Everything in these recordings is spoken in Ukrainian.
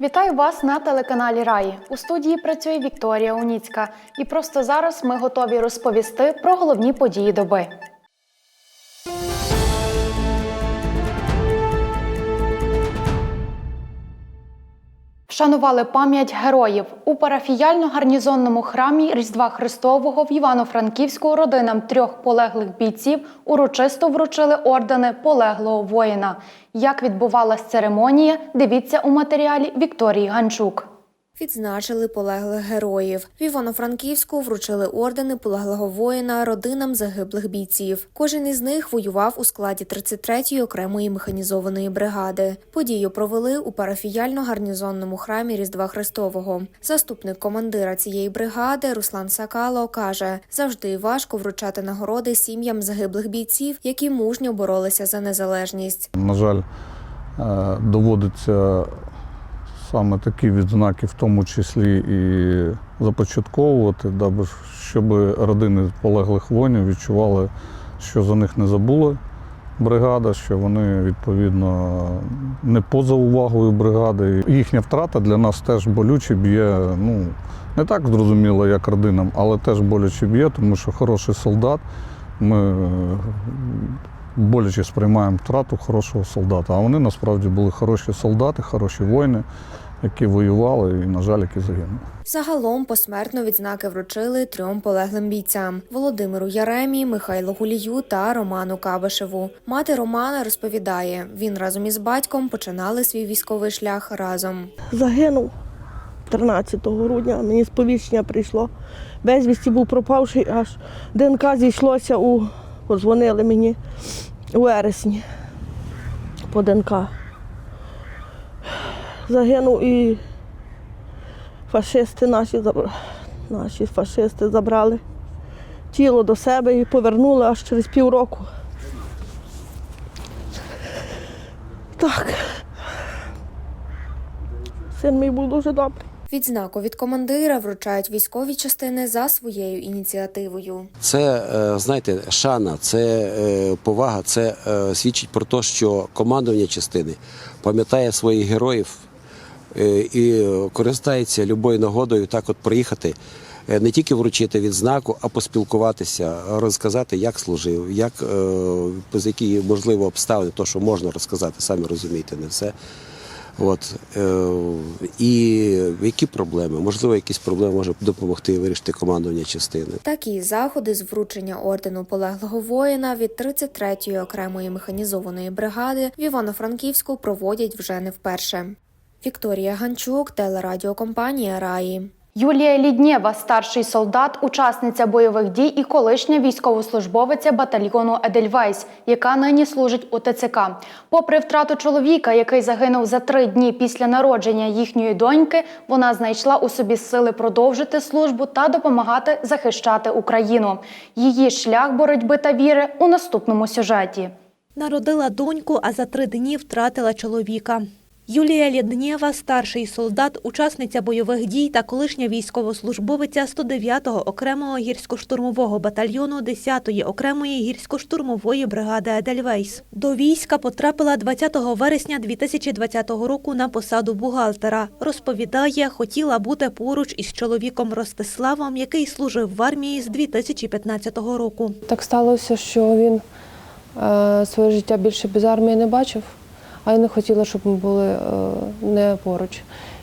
Вітаю вас на телеканалі Раї. У студії працює Вікторія Уніцька. І просто зараз ми готові розповісти про головні події доби. Вшанували пам'ять героїв у парафіяльно-гарнізонному храмі Різдва Христового в Івано-Франківську родинам трьох полеглих бійців урочисто вручили ордени полеглого воїна. Як відбувалась церемонія, дивіться у матеріалі Вікторії Ганчук. Відзначили полеглих героїв. В Івано-Франківську вручили ордени полеглого воїна родинам загиблих бійців. Кожен із них воював у складі 33-ї окремої механізованої бригади. Подію провели у парафіяльно-гарнізонному храмі Різдва Христового. Заступник командира цієї бригади Руслан Сакало каже: завжди важко вручати нагороди сім'ям загиблих бійців, які мужньо боролися за незалежність. На жаль, е, доводиться саме такі відзнаки, в тому числі і започатковувати, даби щоб родини полеглих воїнів відчували, що за них не забула бригада, що вони відповідно не поза увагою бригади. Їхня втрата для нас теж болюче б'є. Ну не так зрозуміло, як родинам, але теж боляче б'є, тому що хороший солдат. Ми боляче сприймаємо втрату хорошого солдата. А вони насправді були хороші солдати, хороші воїни, які воювали і, на жаль, які загинули. Загалом посмертно відзнаки вручили трьом полеглим бійцям: Володимиру Яремі, Михайлу Гулію та Роману Кабишеву. Мати Романа розповідає, він разом із батьком починали свій військовий шлях разом. загинув 13 грудня. Мені сповіщення прийшло. Безвісті був пропавший, аж ДНК зійшлося у подзвонили мені у вересні по ДНК. Загинув і фашисти наші, забр- наші фашисти забрали тіло до себе і повернули аж через півроку. Так. Син мій був дуже добрий. Відзнаку від командира вручають військові частини за своєю ініціативою. Це е, знаєте, шана, це е, повага, це е, свідчить про те, що командування частини пам'ятає своїх героїв і користається любою нагодою так от приїхати. Не тільки вручити відзнаку, а поспілкуватися, розказати, як служив, як е, які можливо обставини, то що можна розказати, самі розумієте, не все. От е, і які проблеми? Можливо, якісь проблеми може допомогти вирішити командування частини. Такі заходи з вручення ордену полеглого воїна від 33-ї окремої механізованої бригади в Івано-Франківську проводять вже не вперше. Вікторія Ганчук, телерадіокомпанія Раї. Юлія Ліднєва, старший солдат, учасниця бойових дій і колишня військовослужбовиця батальйону Едельвейс, яка нині служить у ТЦК. Попри втрату чоловіка, який загинув за три дні після народження їхньої доньки, вона знайшла у собі сили продовжити службу та допомагати захищати Україну. Її шлях боротьби та віри у наступному сюжеті. Народила доньку, а за три дні втратила чоловіка. Юлія Лєднєва – старший солдат, учасниця бойових дій та колишня військовослужбовиця 109-го окремого гірсько-штурмового батальйону 10-ї окремої гірсько-штурмової бригади «Едельвейс». До війська потрапила 20 вересня 2020 року на посаду бухгалтера. Розповідає, хотіла бути поруч із чоловіком Ростиславом, який служив в армії з 2015 року. Так сталося, що він е, своє життя більше без армії не бачив, а я не хотіла, щоб ми були е, не поруч.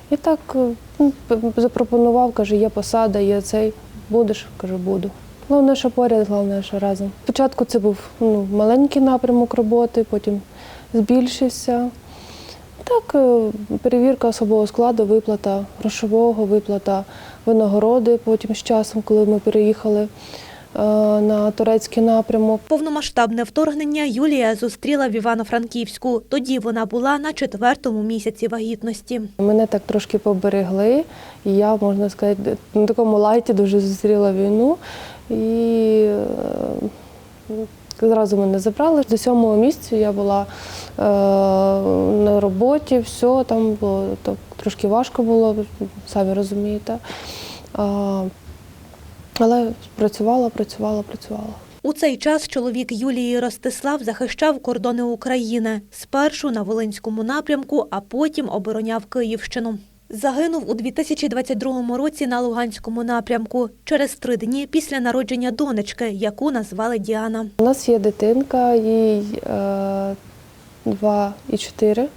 І так е, ну, запропонував, каже, є посада, є цей. Будеш? Кажу, буду. Головне, що поряд, головне, що разом. Спочатку це був ну, маленький напрямок роботи, потім збільшився. Так, е, перевірка особового складу, виплата грошового, виплата винагороди потім з часом, коли ми переїхали на турецький напрямок. Повномасштабне вторгнення Юлія зустріла в Івано-Франківську. Тоді вона була на четвертому місяці вагітності. Мене так трошки поберегли, і я, можна сказати, на такому лайті дуже зустріла війну. І е, зразу мене забрали. До сьомого місяця я була на роботі, все, там було так, трошки важко було, самі розумієте. А, але працювала, працювала, працювала. У цей час чоловік Юлії Ростислав захищав кордони України. Спершу на Волинському напрямку, а потім обороняв Київщину. Загинув у 2022 році на Луганському напрямку через три дні після народження донечки, яку назвали Діана. У нас є дитинка, їй е, два і чотири.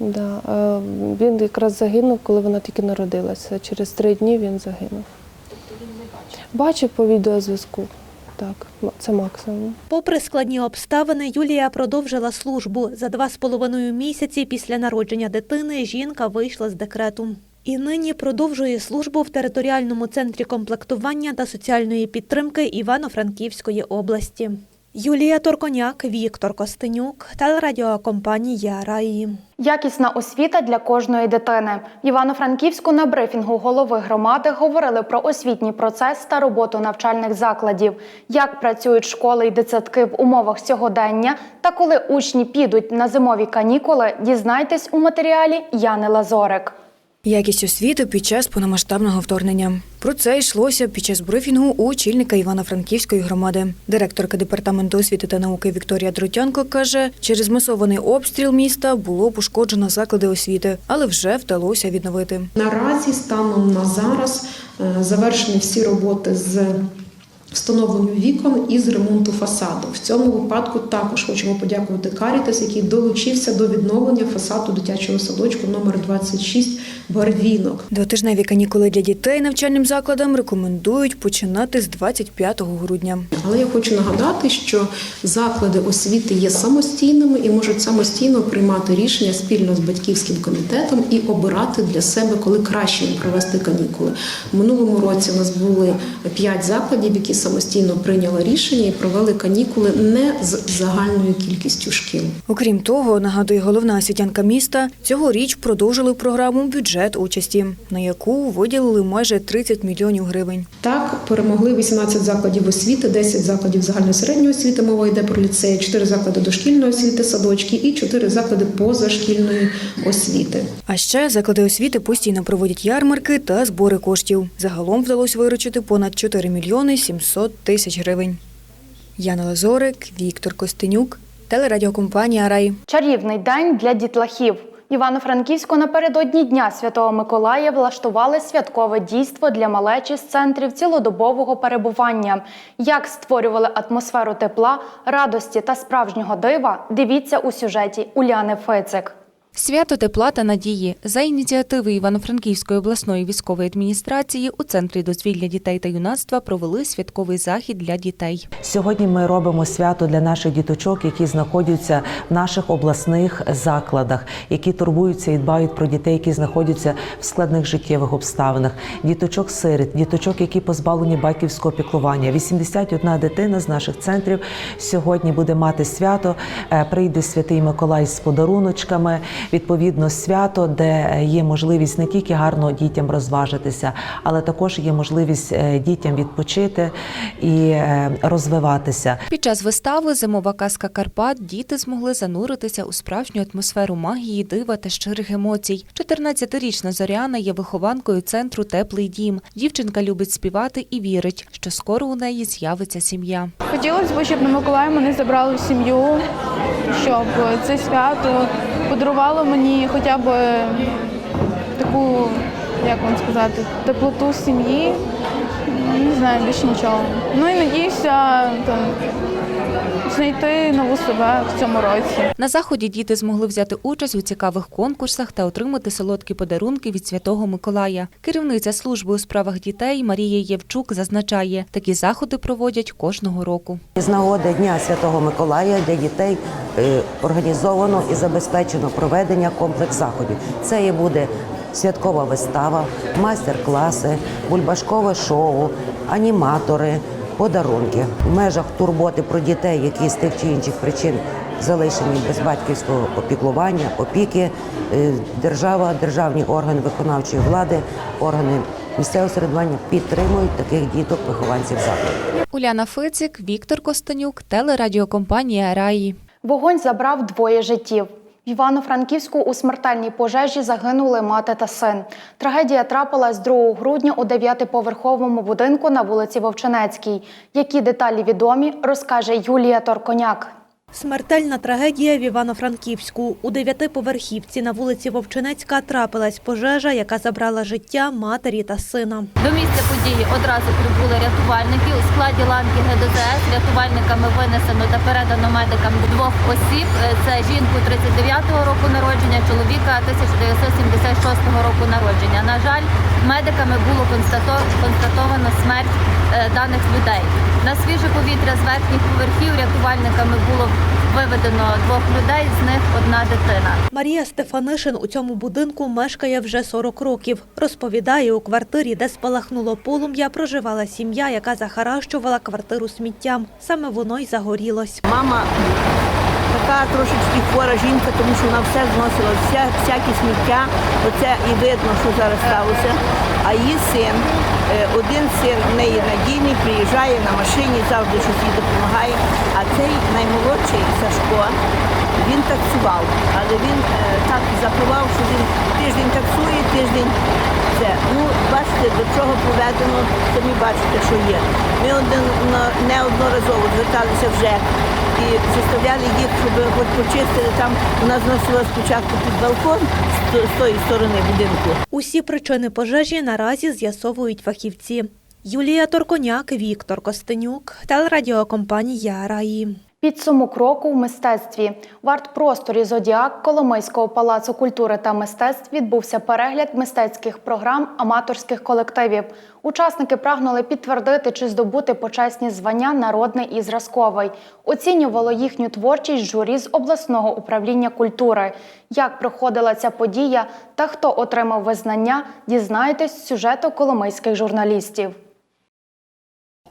Да. Е, він якраз загинув, коли вона тільки народилася. Через три дні він загинув. Бачив по відеозв'язку. Так, це максимум. Попри складні обставини, Юлія продовжила службу. За два з половиною місяці після народження дитини жінка вийшла з декрету. І нині продовжує службу в територіальному центрі комплектування та соціальної підтримки Івано-Франківської області. Юлія Торконяк, Віктор Костенюк, телерадіокомпанія Раї. Якісна освіта для кожної дитини. В Івано-Франківську на брифінгу голови громади говорили про освітній процес та роботу навчальних закладів, як працюють школи і дитсадки в умовах сьогодення, та коли учні підуть на зимові канікули, дізнайтесь у матеріалі Яни Лазорик. Якість освіти під час повномасштабного вторгнення. Про це йшлося під час брифінгу у очільника Івано-Франківської громади. Директорка департаменту освіти та науки Вікторія Дротянко каже, через масований обстріл міста було пошкоджено заклади освіти, але вже вдалося відновити. Наразі станом на зараз е, завершені всі роботи з встановленню вікон і з ремонту фасаду. В цьому випадку також хочемо подякувати Карітас, який долучився до відновлення фасаду дитячого садочку номер 26 Барвінок. Двотижневі канікули для дітей навчальним закладам рекомендують починати з 25 грудня. Але я хочу нагадати, що заклади освіти є самостійними і можуть самостійно приймати рішення спільно з батьківським комітетом і обирати для себе, коли краще їм провести канікули. В минулому році у нас були п'ять закладів, які самостійно прийняли рішення і провели канікули не з загальною кількістю шкіл. Окрім того, нагадує головна освітянка міста, цьогоріч продовжили програму бюджет участі, на яку виділили майже 30 мільйонів гривень. Так, перемогли 18 закладів освіти, 10 закладів загальної середньої освіти, мова йде про ліцеї, 4 заклади дошкільної освіти, садочки і 4 заклади позашкільної освіти. А ще заклади освіти постійно проводять ярмарки та збори коштів. Загалом вдалося виручити понад 4 мільйони 700 тисяч гривень. Яна Лазорик, Віктор Костенюк, телерадіокомпанія Рай. Чарівний день для дітлахів. Івано-Франківську напередодні Дня Святого Миколая влаштували святкове дійство для малечі з центрів цілодобового перебування. Як створювали атмосферу тепла, радості та справжнього дива, дивіться у сюжеті Уляни Фицик. Свято тепла та надії за ініціативи Івано-Франківської обласної військової адміністрації у центрі дозвілля дітей та юнацтва провели святковий захід для дітей. Сьогодні ми робимо свято для наших діточок, які знаходяться в наших обласних закладах, які турбуються і дбають про дітей, які знаходяться в складних життєвих обставинах. Діточок сиріт, діточок, які позбавлені батьківського піклування. 81 дитина з наших центрів сьогодні буде мати свято. Е, Прийде святий Миколай з подаруночками. Відповідно, свято, де є можливість не тільки гарно дітям розважитися, але також є можливість е, дітям відпочити і е, розвиватися. Під час вистави Зимова казка Карпат діти змогли зануритися у справжню атмосферу магії, дива та щирих емоцій. 14-річна Зоряна є вихованкою центру Теплий дім. Дівчинка любить співати і вірить, що скоро у неї з'явиться сім'я. Хотілося б, щоб на Миколая мене забрали в сім'ю, щоб це свято подарувало мені хоча б таку, як вам сказати, теплоту сім'ї. Не знаю, більше нічого. Ну і надіюся там, знайти нову себе в цьому році. На заході діти змогли взяти участь у цікавих конкурсах та отримати солодкі подарунки від Святого Миколая. Керівниця служби у справах дітей Марія Євчук зазначає, такі заходи проводять кожного року. З нагоди Дня Святого Миколая для дітей е, організовано і забезпечено проведення комплекс заходів. Це і буде святкова вистава, майстер-класи, бульбашкове шоу, аніматори, подарунки. В межах турботи про дітей, які з тих чи інших причин залишені без батьківського опіклування, опіки, е, держава, державні органи виконавчої влади, органи місцевого середування підтримують таких діток, вихованців закладу. Уляна Фицик, Віктор Костенюк, телерадіокомпанія Раї. Вогонь забрав двоє життів. Івано-Франківську у смертельній пожежі загинули мати та син. Трагедія трапилась 2 грудня у дев'ятиповерховому будинку на вулиці Вовчинецькій. Які деталі відомі, розкаже Юлія Торконяк. Смертельна трагедія в Івано-Франківську. У дев'ятиповерхівці на вулиці Вовчинецька трапилась пожежа, яка забрала життя матері та сина. До місця події одразу прибули рятувальники. У складі ланки ГДЗС рятувальниками винесено та передано медикам двох осіб. Е, Це жінку 39-го року народження, чоловіка 1976 року народження. На жаль, медиками було констатовано смерть е, даних людей. На свіже повітря з верхніх поверхів рятувальниками було виведено двох людей, з них одна дитина. Марія Стефанишин у цьому будинку мешкає вже 40 років. Розповідає, у квартирі, де спалахнуло полум'я, проживала сім'я, яка захаращувала квартиру сміттям. Саме воно й загорілось. Мама така трошечки хвора жінка, тому що вона все зносила, вся, всяке сміття. Оце і видно, що зараз сталося. А її син, е, один син в неї надійний, приїжджає на машині, завжди щось їй допомагає. А цей наймолодший Сашко, він таксував, але він е, так запивав, що він тиждень таксує, тиждень це. Ну, бачите, до чого проведено, самі бачите, що є. Ми один, неодноразово зверталися вже і заставляли їх, щоб хоч почистили там. У нас зносила спочатку під балкон з тої сторони будинку. Усі причини пожежі наразі з'ясовують фахівці. Юлія Торконяк, Віктор Костенюк, телерадіокомпанія Раї. Підсумок року в мистецтві. В арт-просторі Зодіак Коломийського палацу культури та мистецтв відбувся перегляд мистецьких програм аматорських колективів. Учасники прагнули підтвердити чи здобути почесні звання народний і зразковий. Оцінювало їхню творчість журі з обласного управління культури. Як проходила ця подія та хто отримав визнання, дізнаєтесь з сюжету коломийських журналістів.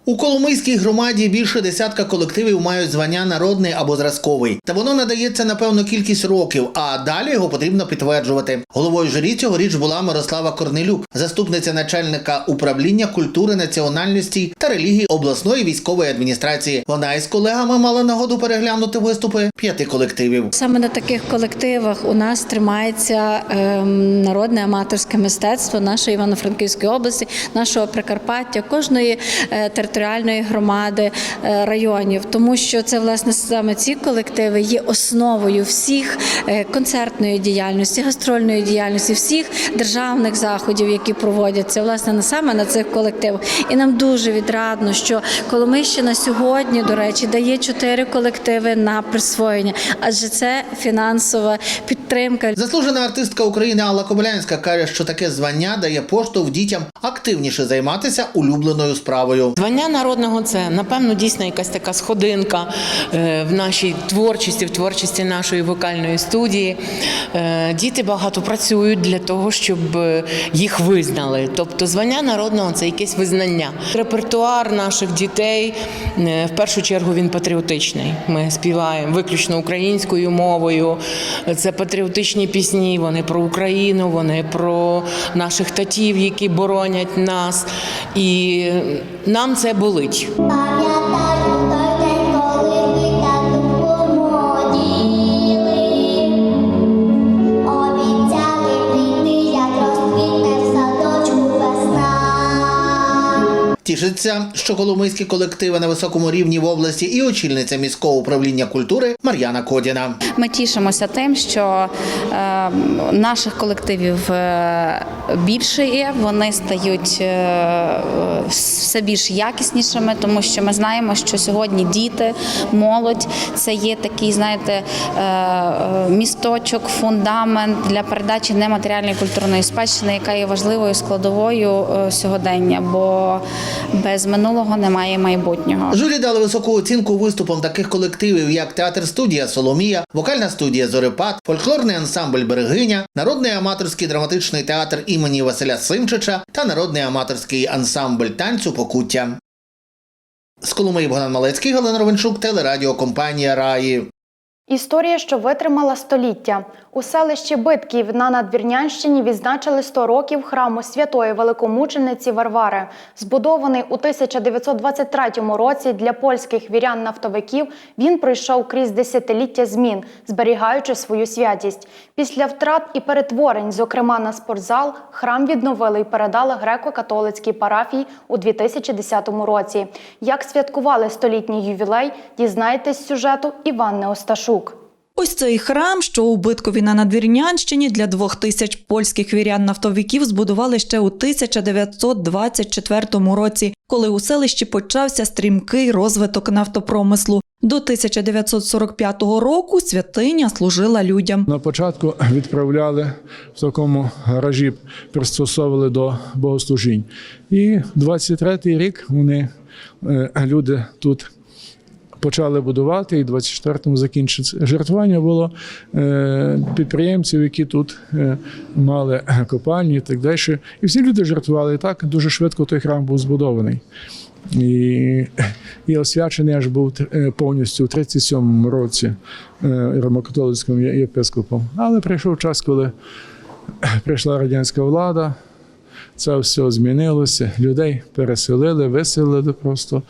У Коломийській громаді більше десятка колективів мають звання народний або зразковий. Та воно надається на певну кількість років, а далі його потрібно підтверджувати. Головою журі цьогоріч була Мирослава Корнелюк, заступниця начальника управління культури, національності та релігії обласної військової адміністрації. Вона із колегами мала нагоду переглянути виступи п'яти колективів. Саме на таких колективах у нас тримається ем, народне аматорське мистецтво нашої Івано-Франківської області, нашого Прикарпаття, кожної е, територіальної громади е, районів, тому що це власне саме ці колективи є основою всіх е, концертної діяльності, гастрольної діяльності, всіх державних заходів, які проводяться власне на саме на цих колективах. І нам дуже відрадно, що Коломийщина сьогодні, до речі, дає чотири колективи на присвоєння, адже це фінансова підтримка. Заслужена артистка України Алла Кобилянська каже, що таке звання дає поштовх дітям активніше займатися улюбленою справою. Звання народного це напевно дійсно якась така сходинка е, в нашій творчості, в творчості нашої вокальної студії. Е, Діти багато працюють для того, щоб е, їх визнали. Тобто, звання народного це якесь визнання. Репертуар наших дітей в першу чергу він патріотичний. Ми співаємо виключно українською мовою. Це патріотичні пісні. Вони про Україну, вони про наших татів, які боронять нас. І нам це болить. Тішиться, що коломийські колективи на високому рівні в області і очільниця міського управління культури Мар'яна Кодіна. Ми тішимося тим, що е, наших колективів е, більше є. Вони стають е, все більш якіснішими, тому що ми знаємо, що сьогодні діти, молодь це є такий, знаєте, е, місточок, фундамент для передачі нематеріальної культурної спадщини, яка є важливою складовою сьогодення, бо без минулого немає майбутнього. Журі дали високу оцінку виступам таких колективів, як театр студія Соломія, вокальна студія Зорепад, фольклорний ансамбль Берегиня, народний аматорський драматичний театр імені Василя Симчича та народний аматорський ансамбль танцю Покуття. З Коломиї Богдан Малецький, Галина Ровенчук, телерадіокомпанія Раї. Історія, що витримала століття. У селищі Битків на Надвірнянщині відзначили 100 років храму святої великомучениці Варвари. Збудований у 1923 році для польських вірян-нафтовиків, він пройшов крізь десятиліття змін, зберігаючи свою святість. Після втрат і перетворень, зокрема на спортзал, храм відновили і передали греко-католицькій парафії у 2010 році. Як святкували столітній ювілей, дізнаєтесь з сюжету Іванни Осташук. Ось цей храм, що у Биткові на Надвірнянщині для двох тисяч польських вірян-нафтовиків збудували ще у 1924 році, коли у селищі почався стрімкий розвиток нафтопромислу. До 1945 року святиня служила людям. На початку відправляли в такому гаражі, пристосовували до богослужінь. І 23-й рік вони е, люди тут. Почали будувати, і 24-му закінчиться. Жертвування було е, підприємців, які тут е, мали копальні і так далі. І всі люди жертвували. І так дуже швидко той храм був збудований. І, і освячений аж був е, повністю у 37-му році римокатолицьким є- єпископом. Але прийшов час, коли прийшла радянська влада, це все змінилося, людей переселили, виселили просто.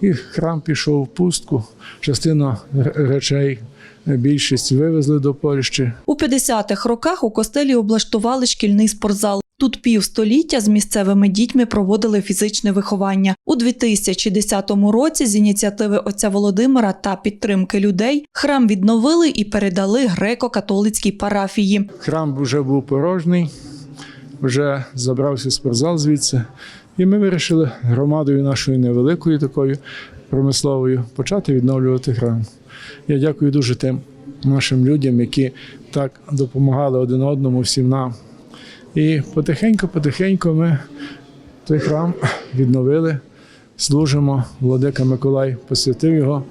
І храм пішов в пустку. Частина речей, більшість вивезли до Польщі. У 50-х роках у костелі облаштували шкільний спортзал. Тут півстоліття з місцевими дітьми проводили фізичне виховання. У 2010 році з ініціативи отця Володимира та підтримки людей храм відновили і передали греко-католицькій парафії. Храм вже був порожній, вже забрався спортзал звідси. І ми вирішили громадою нашою невеликою такою промисловою почати відновлювати храм. Я дякую дуже тим нашим людям, які так допомагали один одному, всім нам. І потихеньку-потихеньку ми той храм відновили, служимо. Владика Миколай посвятив його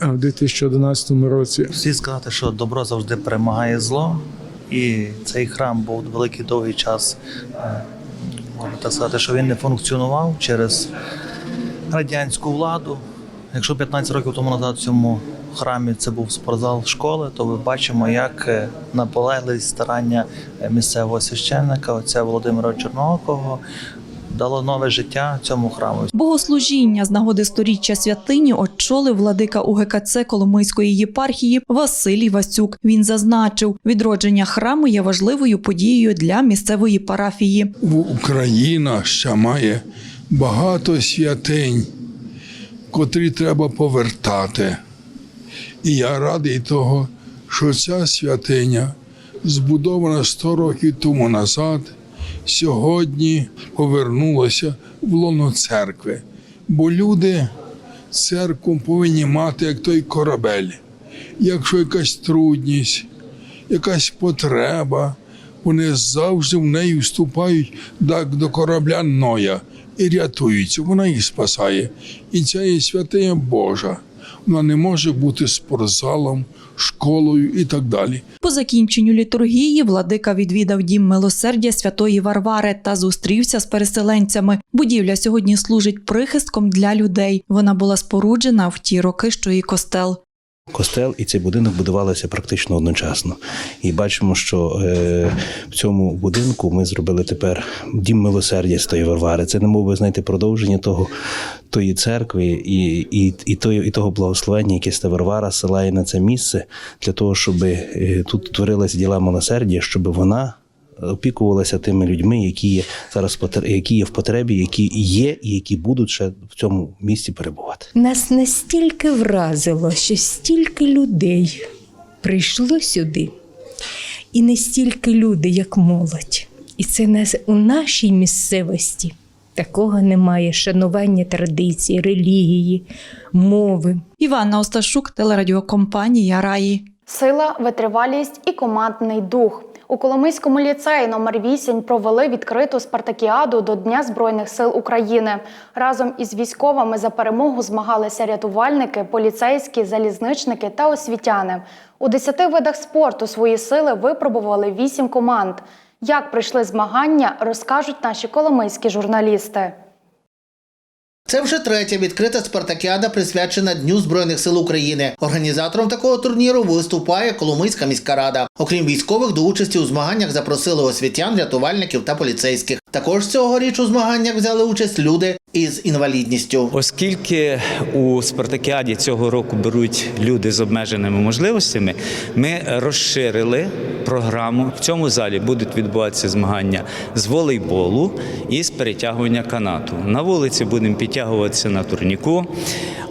в 2011 році. Слід сказати, що добро завжди перемагає зло, і цей храм був великий довгий час. е, Можна так сказати, що він не функціонував через радянську владу. Якщо 15 років тому назад в цьому храмі це був спортзал школи, то ми бачимо, як е, наполегливість старання е, місцевого священника, отця Володимира Чорноокого, дало нове життя цьому храму. Богослужіння з нагоди сторіччя святині очолив владика УГКЦ Коломийської єпархії Василій Васюк. Він зазначив, відродження храму є важливою подією для місцевої парафії. Україна ще має багато святинь, котрі треба повертати. І я радий того, що ця святиня, збудована 100 років тому назад, сьогодні повернулася в лоно церкви. Бо люди церкву повинні мати як той корабель. Якщо якась трудність, якась потреба, вони завжди в неї вступають так до корабля Ноя і рятуються. Вона їх спасає. І ця є святиня Божа. Вона не може бути спортзалом, школою і так далі. По закінченню літургії владика відвідав дім милосердя святої Варвари та зустрівся з переселенцями. Будівля сьогодні служить прихистком для людей. Вона була споруджена в ті роки, що і костел. Костел і цей будинок будувалися практично одночасно. І бачимо, що е, в цьому будинку ми зробили тепер дім милосердя з тої Варвари. Це не мов би знаєте, продовження того тої церкви і, і, і, тої, і того благословення, яке Сте Варвара силає на це місце для того, щоб е, тут творилися діла милосердя, щоб вона. Опікувалася тими людьми, які є зараз які є в потребі, які є і які будуть ще в цьому місці перебувати. Нас настільки вразило, що стільки людей прийшло сюди, і не стільки люди, як молодь. І це нас у нашій місцевості такого немає. Шанування традицій, релігії, мови. Іванна Осташук, телерадіокомпанія Раї. Сила, витривалість і командний дух. У Коломийському ліцеї номер 8 провели відкриту спартакіаду до Дня Збройних сил України. Разом із військовими за перемогу змагалися рятувальники, поліцейські, залізничники та освітяни. У 10 видах спорту свої сили випробували 8 команд. Як пройшли змагання, розкажуть наші коломийські журналісти. Це вже третя відкрита спартакіада, присвячена Дню Збройних сил України. Організатором такого турніру виступає Коломийська міська рада. Окрім військових, до участі у змаганнях запросили освітян, рятувальників та поліцейських. Також цьогоріч у змаганнях взяли участь люди із інвалідністю. Оскільки у спартакіаді цього року беруть люди з обмеженими можливостями, ми розширили програму. В цьому залі будуть відбуватися змагання з волейболу і з перетягування канату. На вулиці будемо підтягуватися на турніку.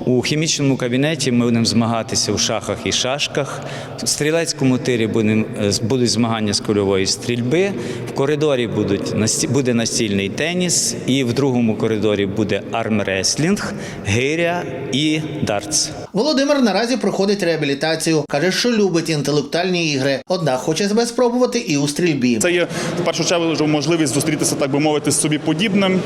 У хімічному кабінеті ми будемо змагатися у шахах і шашках. В стрілецькому тирі е, будуть змагання з кульової стрільби. В коридорі будуть, буде настільний теніс, і в другому коридорі буде армреслінг, гиря і дартс. Володимир наразі проходить реабілітацію. каже, що любить інтелектуальні ігри. Однак хоче себе спробувати і у стрільбі. Це є в першу чергу можливість зустрітися, так би мовити, з собі подібним.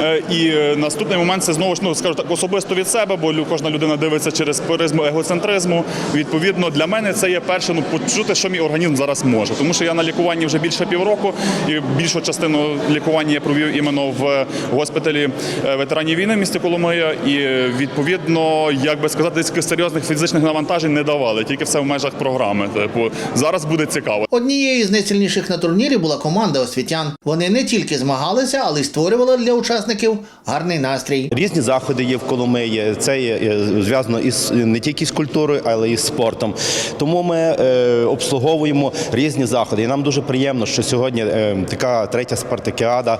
Е, І наступний момент це знову ж ну скажу так особисто від себе, бо кожна людина дивиться через призму егоцентризму. Відповідно, для мене це є перше ну почути, що мій організм зараз може. Тому що я на лікуванні вже більше півроку, і більшу частину лікування я провів іменно в госпіталі е, ветеранів війни в місті Коломия. І відповідно, як би сказати, серйозних фізичних навантажень не давали, тільки все в межах програми. Типу, зараз буде цікаво. Однією з найсильніших на турнірі була команда освітян. Вони не тільки змагалися, але й створювали для учасників гарний настрій. Різні заходи є в Коломиї. Це є е, зв'язано із не тільки з культурою, але й з спортом. Тому ми е, обслуговуємо різні заходи. І нам дуже приємно, що сьогодні е, така третя спартакіада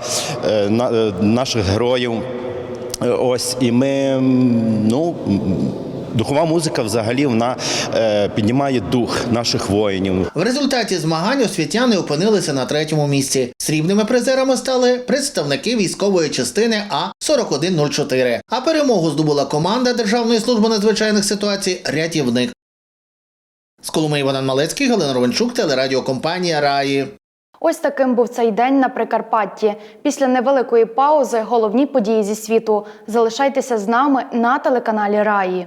е, на, е, наших героїв. Е, Ось і ми ну. Духова музика взагалі вона е, піднімає дух наших воїнів. В результаті змагань освітяни опинилися на третьому місці. Срібними призерами стали представники військової частини А 4104. А перемогу здобула команда Державної служби надзвичайних ситуацій Рятівник. З Коломиї Іван Малецький, Галина Ровенчук, телерадіокомпанія Раї. Ось таким був цей день на Прикарпатті. Після невеликої паузи головні події зі світу. Залишайтеся з нами на телеканалі Раї.